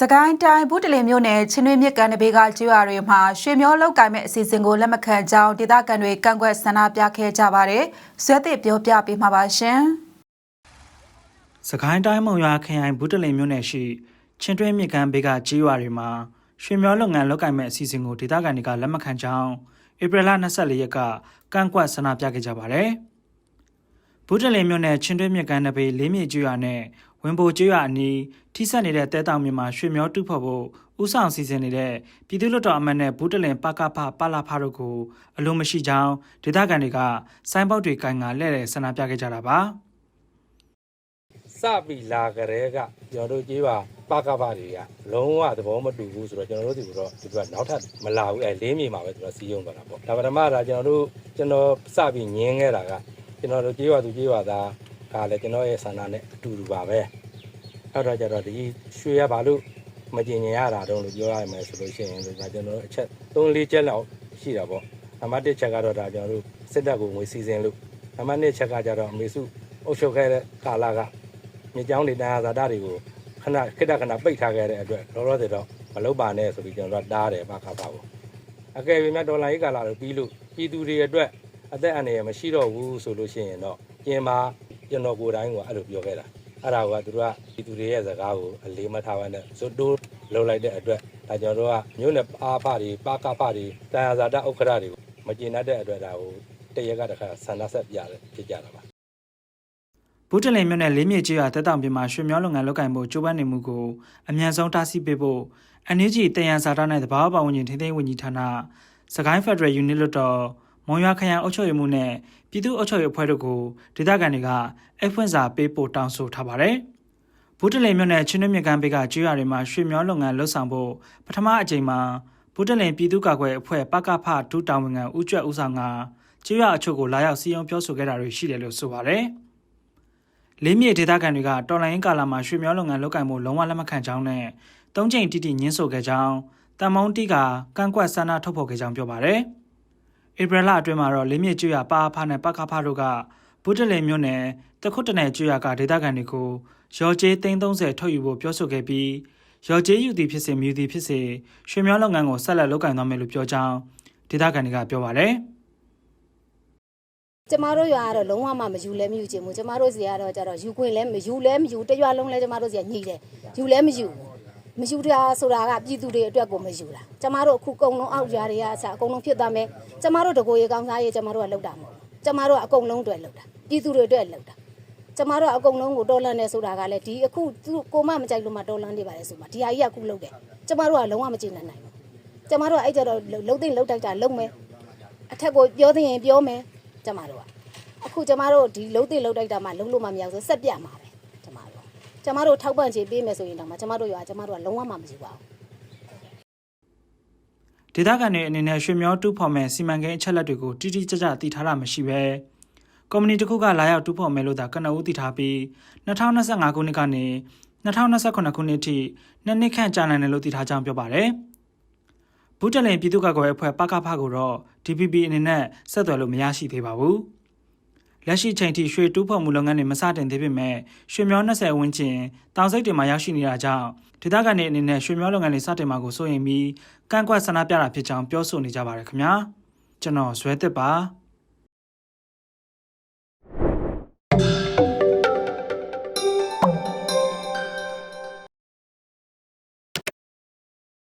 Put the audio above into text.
စကိုင်းတိုင်းဘုတလင်မြို့နယ်ချင်းတွင်းမြစ်ကန်နဘေးကကျွာတွေမှာရွှေမျောလောက်ကင်မဲ့အစီအစဉ်ကိုလက်မခံကြောင်းဒေသခံတွေကန့်ကွက်ဆန္ဒပြခဲ့ကြပါတယ်။ဇွဲသစ်ပြောပြပေးမှာပါရှင်။စကိုင်းတိုင်းမုံရွာခရိုင်ဘူးတလင်မြို့နယ်ရှိချင်းတွင်းမြစ်ကမ်းဘေးကကြေးရွာတွေမှာရွှေမျောလုပ်ငန်းလုပ်ကိုင်မဲ့အစီအစဉ်ကိုဒေသခံတွေကလက်မခံကြောင်းဧပြီလ24ရက်ကကန့်ကွက်ဆန္ဒပြခဲ့ကြပါတယ်။ဘူးတလင်မြို့နယ်ချင်းတွင်းမြစ်ကမ်းနယ်ဘေးလေးမြေကျွော်နဲ့ ဝင်ပိုကျွော်အနီးထိစပ်နေတဲ့တဲတောင်မြေမှာရွှေမျောတူဖို့ဖို့ဥဆောင်စီစဉ်နေတဲ့ပြည်သူ့လွှတ်တော်အမတ်နဲ့ဘူးတလင်ပကဖပလာဖတို့ကိုအလိုမရှိကြောင်းဒေသခံတွေကစိုင်းပေါက်တွေကင်ကလှည့်တဲ့ဆန္ဒပြခဲ့ကြတာပါ။စပြီလာကြတဲ့ကကျွန်တော်တို့ကြေးပါပကပတွေကလုံးဝသဘောမတူဘူးဆိုတော့ကျွန်တော်တို့ဒီကတော့ဒီကနောက်ထပ်မလာဘူးအဲလေးမြေမှာပဲသူကစီးရုံသွားတာပေါ့ဒါပထမကကျွန်တော်တို့ကျွန်တော်စပြီးညင်းခဲ့တာကကျွန်တော်တို့ကြေးပါသူကြေးပါသားကလည်းကျွန်တော်ရဲ့ဆန္ဒနဲ့အတူတူပါပဲ အဲ့တော့ကျတော့ဒီရွှေရဘာလို့မကျင်ញင်ရတာတုံးလို့ပြောရမယ်ဆိုလို့ရှိရင်ဒါကျွန်တော်တို့အချက်၃၄ချက်လောက်ရှိတာပေါ့နံပါတ်၁ချက်ကတော့ဒါကျွန်တော်တို့စစ်တပ်ကိုငွေစီစဉ်လို့နံပါတ်2ချက်ကကျတော့အမေစုအုပ်ချုပ်ခဲ့တဲ့ကာလကမြေကြောင်းတွေတရားဇာတာတွေကိုခဏခိတ္တခဏပိတ်ထားခဲ့တဲ့အတွက်လောလောဆယ်တော့မလုပ်ပါနဲ့ဆိုပြီးကျွန်တော်တို့တားတယ်ပါခါပါဘူးအကယ်၍များဒေါ်လာရေးကာလာလို့ပြီးလို့ပြည်သူတွေအတွက်အသက်အန္တရာယ်မရှိတော့ဘူးဆိုလို့ရှိရင်တော့ပြင်မာကျွန်တော်ကိုယ်တိုင်ကအဲ့လိုပြောခဲ့တာ အဲ့ဒါကသူတို့ကပြည်သူတွေရဲ့စကားကိုအလေးမထားဘဲနဲ့ဇွတ်တိုးလုပ်လိုက်တဲ့အတွက်ဒါကျွန်တော်တို့ကမြို့နယ်အားဖတွေပါကဖတွေတရားဇာတာဥက္ခရာတွေကိုမကျေနပ်တဲ့အတွက်ဒါကိုတရက်ကတခါဆန္ဒဆက်ပြတယ်ဖြစ်ကြတာပါဘူးတလင်မြို့နယ်လေးမြေကျွာတက်တောင်ပြင်မှာရွှေမျောလုပ်ငန်းလုပ်ကိုင်ဖို့ကြိုးပမ်းနေမှုကိုအမြန်ဆုံးတားဆီးပေးဖို့ NUG တယံဇာတာနဲ့တဘာဝပတ်ဝန်းကျင်ထိန်းသိမ်းဝန်ကြီးဌာနစကိုင်းဖက်ဒရယ်ယူနစ်လွတ်တော် မွန်ရွာခရိုင်အုပ်ချုပ်ရေးမှုနဲ့ပြည်သူ့အုပ်ချုပ်ရေးအဖွဲ့တို့ကိုဒေသခံတွေကအိဖွင့်စာပေးပို့တောင်းဆိုထားပါတယ်။ဘူးတလင်မြို့နယ်ချင်းတွင်းမြစ်ကမ်းဘေးကကျွာတွေမှာရွှေမျောလုပ်ငန်းလှုပ်ဆောင်ဖို့ပထမအကြိမ်မှာဘူးတလင်ပြည်သူ့ကာကွယ်အဖွဲ့ပကဖဒူတောင်ဝင်ငံဦးကျွတ်ဦးဆောင်ကကျွာအချို့ကိုလာရောက်စီယုံပြောဆိုခဲ့တာတွေရှိတယ်လို့ဆိုပါတယ်။လေးမြေဒေသခံတွေကတော်လိုင်းကာလာမှာရွှေမျောလုပ်ငန်းလုပ်ကင်မှုလုံးဝလက်မခံကြောင်းနဲ့သုံးချိန်တိတိညှင်းဆိုခဲ့ကြောင်းတန်မုံတိကကန့်ကွက်ဆန္ဒထုတ်ဖော်ခဲ့ကြောင်းပြောပါတယ်။ ဧပြီလအတွင်းမှာတော့လေးမြေကျွရပါအဖနဲ့ပကဖတို့ကဗုဒ္ဓလင်မြို့နယ်တခုတ်တနယ်ကျွရကဒေသခံတွေကိုရော်ကျေး330ထုတ်ယူဖို့ပြောဆိုခဲ့ပြီးရော်ကျေးယူသည်ဖြစ်စေမြူသည်ဖြစ်စေရွှေမျောလုပ်ငန်းကိုဆက်လက်လုပ်ကင်သွားမယ်လို့ပြောကြောင်းဒေသခံတွေကပြောပါတယ်။ကျမတို့ရွာကတော့လုံးဝမှမယူလဲမယူချင်ဘူးကျမတို့စီကတော့ကြတော့ယူခွင့်လဲမယူလဲမယူတရွာလုံးလဲကျမတို့စီကညှိတယ်ယူလဲမယူ မယူတာဆိုတာကပြည်သူတွေအတွက်ကိုမယူတာကျမတို့အခုကုံလုံးအောက်ရွာတွေကအစအကုန်လုံးဖြစ်သွားမယ်ကျမတို့တကိုရေကောင်းစားရေးကျမတို့ကလောက်တာမဟုတ်ကျမတို့ကအကုန်လုံးအတွက်လောက်တာပြည်သူတွေအတွက်လောက်တာကျမတို့ကအကုန်လုံးကိုတော်လန်နေဆိုတာကလည်းဒီအခုသူကိုမမကြိုက်လို့မှတော်လန်နေပါတယ်ဆိုမှဒီဟာကြီးကအခုလောက်တယ်ကျမတို့ကလုံးဝမကျေနပ်နိုင်ဘူးကျမတို့ကအဲ့ကြတော့လှုပ်သိမ့်လှုပ်တိုက်တာလှုပ်မယ်အထက်ကိုပြောသိရင်ပြောမယ်ကျမတို့ကအခုကျမတို့ဒီလုံးသိလုံးတိုက်တာမှလုံးလို့မှမရဘူးဆိုဆက်ပြမှာပဲကျမတို့ ကျမတို့ထောက်ပံ့ချေပေးမယ်ဆိုရင်တော့မှကျမတို့ရွာကျမတို့ကလုံးဝမှမယူပါဘူးဒေသခံတွေအနေနဲ့ရွှေမျောတူးဖော်မဲ့စီမံကိန်းအချက်လက်တွေကိုတိတိကျကျသိထားတာမရှိပဲကုမ္ပဏီတစ်ခုကလာရောက်တူးဖော်မယ်လို့သာကနဦးသိထားပြီး2025ခုနှစ်ကနေ2028ခုနှစ်အထိနှစ်နှစ်ခန့်ကြာနိုင်တယ်လို့သိထားကြောင်းပြောပါတယ်။ဘူးတလင်ပြည်သူ့ကာကွယ်ရေးအဖွဲ့ပကဖကိုတော့ DPP အနေနဲ့ဆက်သွယ်လို့မရရှိသေးပါဘူး။ လက်ရှိချိန်ထိရွှေတူးဖော်မှုလုပ်ငန်းတွေမစတင်သေးပေမဲ့ရွှေမြော20ဝန်းကျင်တောင်စိတ်တွေမှာရောက်ရှိနေတာကြောင့်ဒေသခံတွေအနေနဲ့ရွှေမြောလုပ်ငန်းတွေစတင်မှာကိုစိုးရိမ်ပြီးကန့်ကွက်ဆန္ဒပြတာဖြစ်ကြောင်းပြောဆိုနေကြပါတယ်ခင်ဗျာကျွန်တော်ဇွဲသစ်ပါ